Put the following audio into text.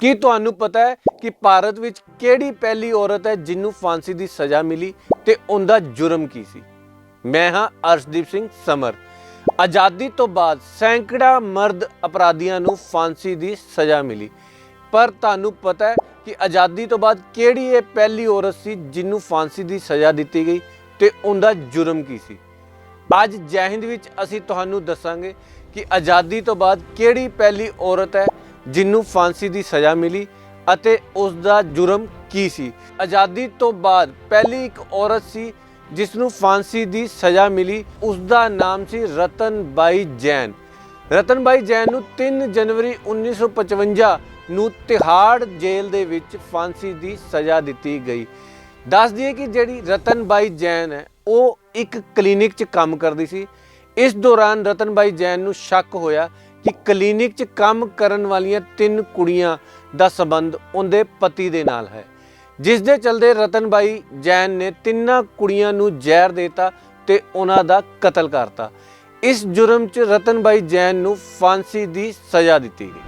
ਕੀ ਤੁਹਾਨੂੰ ਪਤਾ ਹੈ ਕਿ ਭਾਰਤ ਵਿੱਚ ਕਿਹੜੀ ਪਹਿਲੀ ਔਰਤ ਹੈ ਜਿਹਨੂੰ ਫਾਂਸੀ ਦੀ ਸਜ਼ਾ ਮਿਲੀ ਤੇ ਉਹਦਾ ਜੁਰਮ ਕੀ ਸੀ? ਮੈਂ ਹਾਂ ਅਰਸ਼ਦੀਪ ਸਿੰਘ ਸਮਰ। ਆਜ਼ਾਦੀ ਤੋਂ ਬਾਅਦ ਸੈਂਕੜਾ ਮਰਦ ਅਪਰਾਧੀਆਂ ਨੂੰ ਫਾਂਸੀ ਦੀ ਸਜ਼ਾ ਮਿਲੀ। ਪਰ ਤੁਹਾਨੂੰ ਪਤਾ ਹੈ ਕਿ ਆਜ਼ਾਦੀ ਤੋਂ ਬਾਅਦ ਕਿਹੜੀ ਇਹ ਪਹਿਲੀ ਔਰਤ ਸੀ ਜਿਹਨੂੰ ਫਾਂਸੀ ਦੀ ਸਜ਼ਾ ਦਿੱਤੀ ਗਈ ਤੇ ਉਹਦਾ ਜੁਰਮ ਕੀ ਸੀ? ਅੱਜ ਜੈ ਹਿੰਦ ਵਿੱਚ ਅਸੀਂ ਤੁਹਾਨੂੰ ਦੱਸਾਂਗੇ ਕਿ ਆਜ਼ਾਦੀ ਤੋਂ ਬਾਅਦ ਕਿਹੜੀ ਪਹਿਲੀ ਔਰਤ ਹੈ ਜਿਹਨੂੰ ਫਾਂਸੀ ਦੀ ਸਜ਼ਾ ਮਿਲੀ ਅਤੇ ਉਸ ਦਾ ਜੁਰਮ ਕੀ ਸੀ। ਆਜ਼ਾਦੀ ਤੋਂ ਬਾਅਦ ਪਹਿਲੀ ਇੱਕ ਔਰਤ ਸੀ ਜਿਸ ਨੂੰ ਫਾਂਸੀ ਦੀ ਸਜ਼ਾ ਮਿਲੀ। ਉਸ ਦਾ ਨਾਮ ਸੀ ਰਤਨਬਾਈ ਜੈਨ। ਰਤਨਬਾਈ ਜੈਨ ਨੂੰ 3 ਜਨਵਰੀ 1955 ਨੂੰ ਤਿਹਾੜ ਜੇਲ੍ਹ ਦੇ ਵਿੱਚ ਫਾਂਸੀ ਦੀ ਸਜ਼ਾ ਦਿੱਤੀ ਗਈ। ਦੱਸ ਦਈਏ ਕਿ ਜਿਹੜੀ ਰਤਨਬਾਈ ਜੈਨ ਹੈ, ਉਹ ਇੱਕ ਕਲੀਨਿਕ 'ਚ ਕੰਮ ਕਰਦੀ ਸੀ। ਇਸ ਦੌਰਾਨ ਰਤਨਬਾਈ ਜੈਨ ਨੂੰ ਸ਼ੱਕ ਹੋਇਆ ਕਿ ਕਲੀਨਿਕ 'ਚ ਕੰਮ ਕਰਨ ਵਾਲੀਆਂ ਤਿੰਨ ਕੁੜੀਆਂ ਦਾ ਸੰਬੰਧ ਉਹਦੇ ਪਤੀ ਦੇ ਨਾਲ ਹੈ। ਜਿਸ ਦੇ ਚਲਦੇ ਰਤਨਬਾਈ ਜੈਨ ਨੇ ਤਿੰਨਾਂ ਕੁੜੀਆਂ ਨੂੰ ਜ਼ਹਿਰ ਦੇਤਾ ਤੇ ਉਹਨਾਂ ਦਾ ਕਤਲ ਕਰਤਾ ਇਸ ਜੁਰਮ 'ਚ ਰਤਨਬਾਈ ਜੈਨ ਨੂੰ ਫਾਂਸੀ ਦੀ ਸਜ਼ਾ ਦਿੱਤੀ ਗਈ।